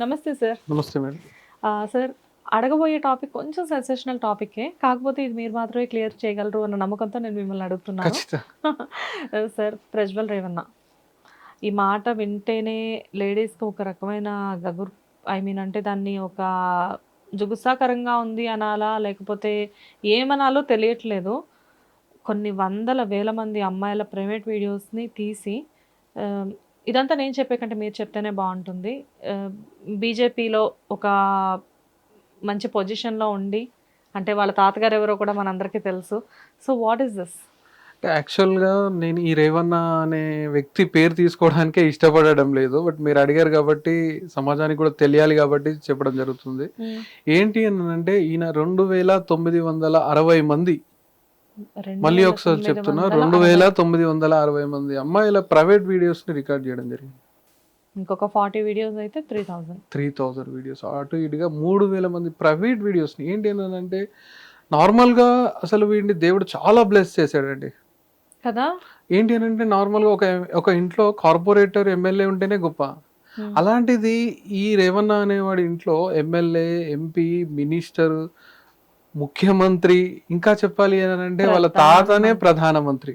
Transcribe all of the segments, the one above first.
నమస్తే సార్ నమస్తే madam sir అడగబోయే టాపిక్ కొంచెం సెన్సేషనల్ టాపికే కాకపోతే ఇది మీరు మాత్రమే క్లియర్ చేయగలరు అన్న నమ్మకంతో నేను మిమ్మల్ని అడుగుతున్నాను. సార్ ప్రజ్వల్ రేవన్న ఈ మాట వింటేనే లేడీస్కి ఒక రకమైన గగురు ఐ మీన్ అంటే దాన్ని ఒక జుగుసాకరంగా ఉంది అనాలా లేకపోతే ఏమనాలో తెలియట్లేదు. కొన్ని వందల వేల మంది అమ్మాయిల ప్రైవేట్ వీడియోస్ని తీసి ఇదంతా నేను చెప్పే కంటే మీరు చెప్తేనే బాగుంటుంది. బీజేపీలో ఒక మంచి పొజిషన్లో ఉండి అంటే వాళ్ళ తాతగారు ఎవరో కూడా మనందరికీ తెలుసు. సో వాట్ ఈస్ దిస్ యాక్చువల్గా నేను ఈ రేవన్న అనే వ్యక్తి పేరు తీసుకోవడానికే ఇష్టపడడం లేదు. బట్ మీరు అడిగారు కాబట్టి సమాజానికి కూడా తెలియాలి కాబట్టి చెప్పడం జరుగుతుంది. ఏంటి అని అంటే ఈయన రెండు వేల తొమ్మిది వందల అరవై మంది మళ్ళీ ఒకసారి చెప్తున్నా రెండు వేల తొమ్మిది వందల అరవై మంది అమ్మాయిల ప్రైవేట్ వీడియోస్ని రికార్డ్ చేయడం జరిగింది. ఇంకొక ఫార్టీ వీడియోస్ అయితే three thousand three thousand videos. అటు ఇటుగా మూడు వేల మంది ప్రైవేట్ వీడియోస్ని ఏంటి అంటే నార్మల్గా అసలు వీడిని దేవుడు చాలా బ్లెస్ చేశాడండి. కదా? ఏంటి అంటే నార్మల్గా ఒక ఒక ఇంట్లో కార్పొరేటర్ ఎమ్మెల్యే ఉంటేనే గొప్ప. అలాంటిది ఈ రేవన్న అనేవాడి ఇంట్లో ఎమ్మెల్యే ఎంపీ మినిస్టర్ ముఖ్యమంత్రి ఇంకా చెప్పాలి అని అంటే వాళ్ళ తాతనే ప్రధానమంత్రి.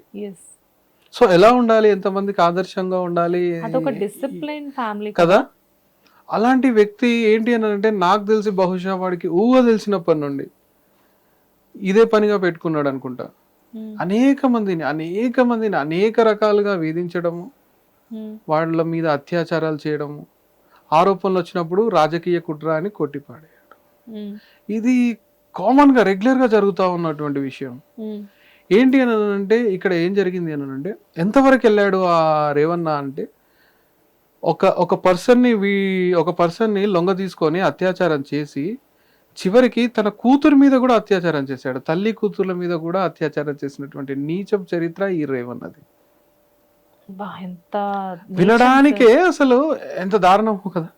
సో ఎలా ఉండాలి? ఎంతమందికి ఆదర్శంగా ఉండాలి? డిసిప్లైన్ ఫ్యామిలీ కదా? అలాంటి వ్యక్తి ఏంటి అని అంటే నాకు తెలిసి బహుశా వాడికి ఊహ తెలిసినప్పటి నుండి ఇదే పనిగా పెట్టుకున్నాడు అనుకుంటా. అనేక మందిని అనేక మందిని అనేక రకాలుగా వేధించడము వాళ్ళ మీద అత్యాచారాలు చేయడము ఆరోపణలు వచ్చినప్పుడు రాజకీయ కుట్ర అని కొట్టిపాడేయడం ఇది కామన్గా రెగ్యులర్గా జరుగుతూ ఉన్నటువంటి విషయం. ఏంటి అని అంటే ఇక్కడ ఏం జరిగింది అని అంటే ఎంతవరకు వెళ్ళాడు ఆ రేవన్న అంటే ఒక ఒక పర్సన్ని వీ ఒక పర్సన్ని లొంగ తీసుకొని అత్యాచారం చేసి చివరికి తన కూతురు మీద కూడా అత్యాచారం చేశాడు. తల్లి కూతుర్ల మీద కూడా అత్యాచారం చేసినటువంటి నీచపు చరిత్ర ఈ రేవన్నది. వినడానికే అసలు ఎంత దారుణమో కదా.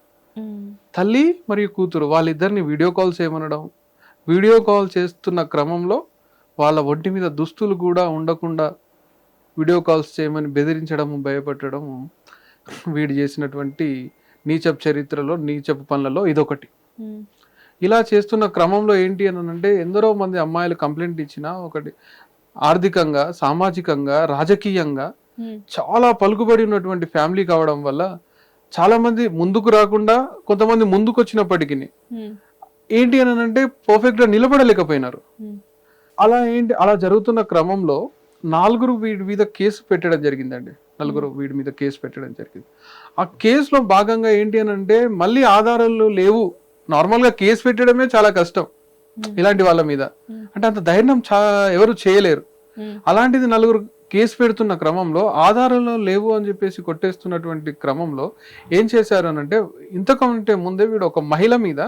తల్లి మరియు కూతురు వాళ్ళిద్దరిని వీడియో కాల్ చేయమనడం వీడియో కాల్ చేస్తున్న క్రమంలో వాళ్ళ ఒంటి మీద దుస్తులు కూడా ఉండకుండా వీడియో కాల్స్ చేయమని బెదిరించడము భయపెట్టడము వీడు చేసినటువంటి నీచపు చరిత్రలో నీచపు పనులలో ఇదొకటి. ఇలా చేస్తున్న క్రమంలో ఏంటి అని అంటే ఎందరో మంది అమ్మాయిలు కంప్లైంట్ ఇచ్చినా ఒకటి ఆర్థికంగా సామాజికంగా రాజకీయంగా చాలా పలుకుబడి ఉన్నటువంటి ఫ్యామిలీ కావడం వల్ల చాలా మంది ముందుకు రాకుండా కొంతమంది ముందుకు వచ్చినప్పటికీ ఏంటి అని అంటే పర్ఫెక్ట్గా నిలబడలేకపోయినారు. ఉమ్, అలా ఏంటి అలా జరుగుతున్న క్రమంలో నాలుగురు వీడి మీద కేసు పెట్టడం జరిగిందండి. నలుగురు వీడి మీద కేసు పెట్టడం జరిగింది. ఆ కేసులో భాగంగా ఏంటి అని అంటే మళ్ళీ ఆధారాలు లేవు. నార్మల్గా కేసు పెట్టడమే చాలా కష్టం Hmm. ఇలాంటి వాళ్ళ మీద. Hmm. అంటే అంత ధైర్యం చా ఎవరు చేయలేరు. అలాంటిది నలుగురు కేసు పెడుతున్న క్రమంలో ఆధారాలు లేవు అని చెప్పేసి కొట్టేస్తున్నటువంటి క్రమంలో ఏం చేశారు అని అంటే ఇంతకంటే ముందే వీడు ఒక మహిళ మీద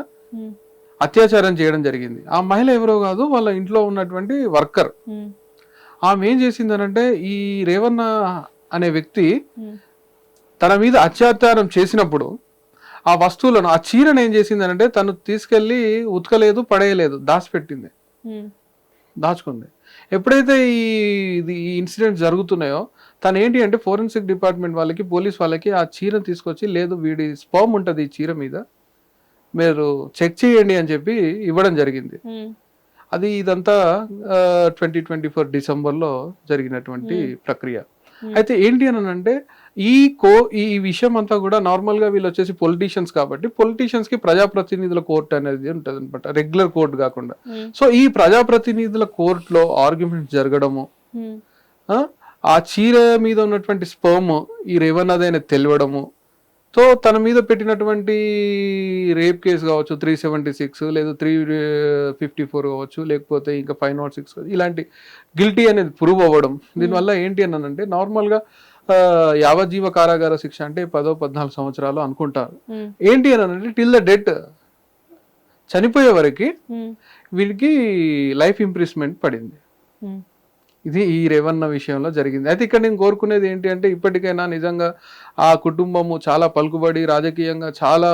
అత్యాచారం చేయడం జరిగింది. ఆ మహిళ ఎవరో కాదు వాళ్ళ ఇంట్లో ఉన్నటువంటి వర్కర్. ఆమె ఏం చేసిందనంటే ఈ రేవన్న అనే వ్యక్తి తన మీద అత్యాచారం చేసినప్పుడు ఆ వస్తువులను ఆ చీరను ఏం చేసిందనంటే తను తీసుకెళ్ళి ఉతకలేదు పడేయలేదు దాచిపెట్టింది. దాచుకుంది. ఎప్పుడైతే ఈ ఇది ఈ ఇన్సిడెంట్ జరుగుతున్నాయో తను ఏంటి అంటే ఫోరెన్సిక్ డిపార్ట్మెంట్ వాళ్ళకి పోలీస్ వాళ్ళకి ఆ చీర తీసుకొచ్చి లేదు వీడి స్పర్మ్ ఉంటుంది ఈ చీర మీద మీరు చెక్ చేయండి అని చెప్పి ఇవ్వడం జరిగింది. అది ఇదంతా ట్వంటీ ట్వంటీ ఫోర్ డిసెంబర్లో జరిగినటువంటి ప్రక్రియ. అయితే ఏంటి అని అంటే ఈ కో ఈ విషయం అంతా కూడా నార్మల్గా వీళ్ళు వచ్చేసి పొలిటీషియన్స్ కాబట్టి పొలిటీషియన్స్కి ప్రజాప్రతినిధుల కోర్టు అనేది ఉంటుంది అనమాట రెగ్యులర్ కోర్టు కాకుండా. సో ఈ ప్రజాప్రతినిధుల కోర్టులో ఆర్గ్యుమెంట్ జరగడము ఆ చీర మీద ఉన్నటువంటి స్పర్మ్ ఈ రేవన్నదైన తెలియడము సో తన మీద పెట్టినటువంటి రేప్ కేసు కావచ్చు త్రీ సెవెంటీ సిక్స్ లేదా త్రీ ఫిఫ్టీ ఫోర్ కావచ్చు లేకపోతే ఇంకా ఫైవ్ నాట్ సిక్స్ ఇలాంటి గిల్టీ అనేది ప్రూవ్ అవ్వడం. దీనివల్ల ఏంటి అని అంటే నార్మల్గా యావజ్జీవ కారాగార శిక్ష అంటే పదో పద్నాలుగు సంవత్సరాలు అనుకుంటారు. ఉమ్, ఏంటి అని అంటే టిల్ ద డెట్ చనిపోయే వరకు వీడికి లైఫ్ ఇంప్రూవ్మెంట్ పడింది. ఉమ్, ఇది ఈ రేవన్న విషయంలో జరిగింది. అయితే ఇక్కడ నేను కోరుకునేది ఏంటి అంటే ఇప్పటికైనా నిజంగా ఆ కుటుంబము చాలా పలుకుబడి రాజకీయంగా చాలా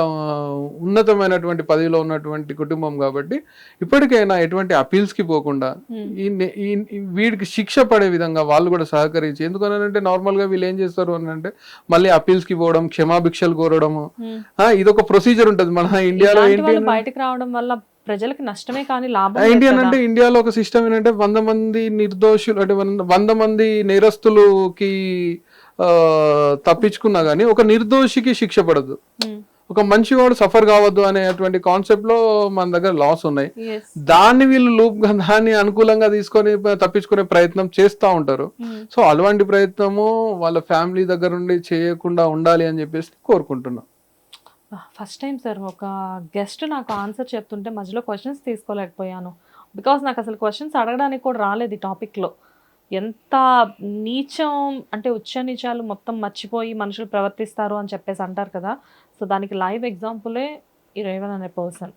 ఉన్నతమైనటువంటి పదవిలో ఉన్నటువంటి కుటుంబం కాబట్టి ఇప్పటికైనా ఎటువంటి అపీల్స్కి పోకుండా ఈ వీడికి శిక్ష పడే విధంగా వాళ్ళు కూడా సహకరించి ఎందుకనంటే నార్మల్గా వీళ్ళు ఏం చేస్తారు అని అంటే మళ్ళీ అపీల్స్కి పోవడం క్షమాభిక్షలు కోరడము. ఇదొక ప్రొసీజర్ ఉంటుంది మన ఇండియాలో ఏంటి బయటకు రావడం వల్ల ప్రజలకు నష్టమే కానీ లాభం కదా. అంటే ఇండియాలో ఒక సిస్టమ్ ఏంటంటే వంద మంది నిర్దోషులు అంటే వంద- మంది నేరస్తులకి తప్పించుకున్నా గానీ ఒక నిర్దోషికి శిక్ష పడదు ఉమ్, ఒక మంచివాడు సఫర్ కావద్దు అనేటువంటి కాన్సెప్ట్లో మన దగ్గర లాస్ ఉన్నాయి. దాన్ని వీళ్ళు లూప్ దాన్ని అనుకూలంగా తీసుకొని తప్పించుకునే ప్రయత్నం చేస్తూ ఉంటారు ఉమ్. సో అలాంటి ప్రయత్నము వాళ్ళ ఫ్యామిలీ దగ్గర నుండి చేయకుండా ఉండాలి అని చెప్పేసి కోరుకుంటున్నాం ఫస్ట్ టైం సార్ ఒక గెస్ట్ నాకు ఆన్సర్ చెప్తుంటే మధ్యలో క్వశ్చన్స్ తీసుకోలేకపోయాను. బికాస్ నాకు అసలు క్వశ్చన్స్ అడగడానికి కూడా రాలేదు ఈ టాపిక్లో ఎంత నీచం అంటే ఉచ్చ నీచాలు మొత్తం మర్చిపోయి మనుషులు ప్రవర్తిస్తారు అని చెప్పేసి అంటారు కదా. సో దానికి లైవ్ ఎగ్జాంపులే ఈ రేవన్ అనే person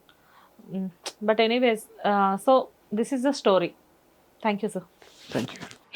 but anyways so this is the story thank you sir thank you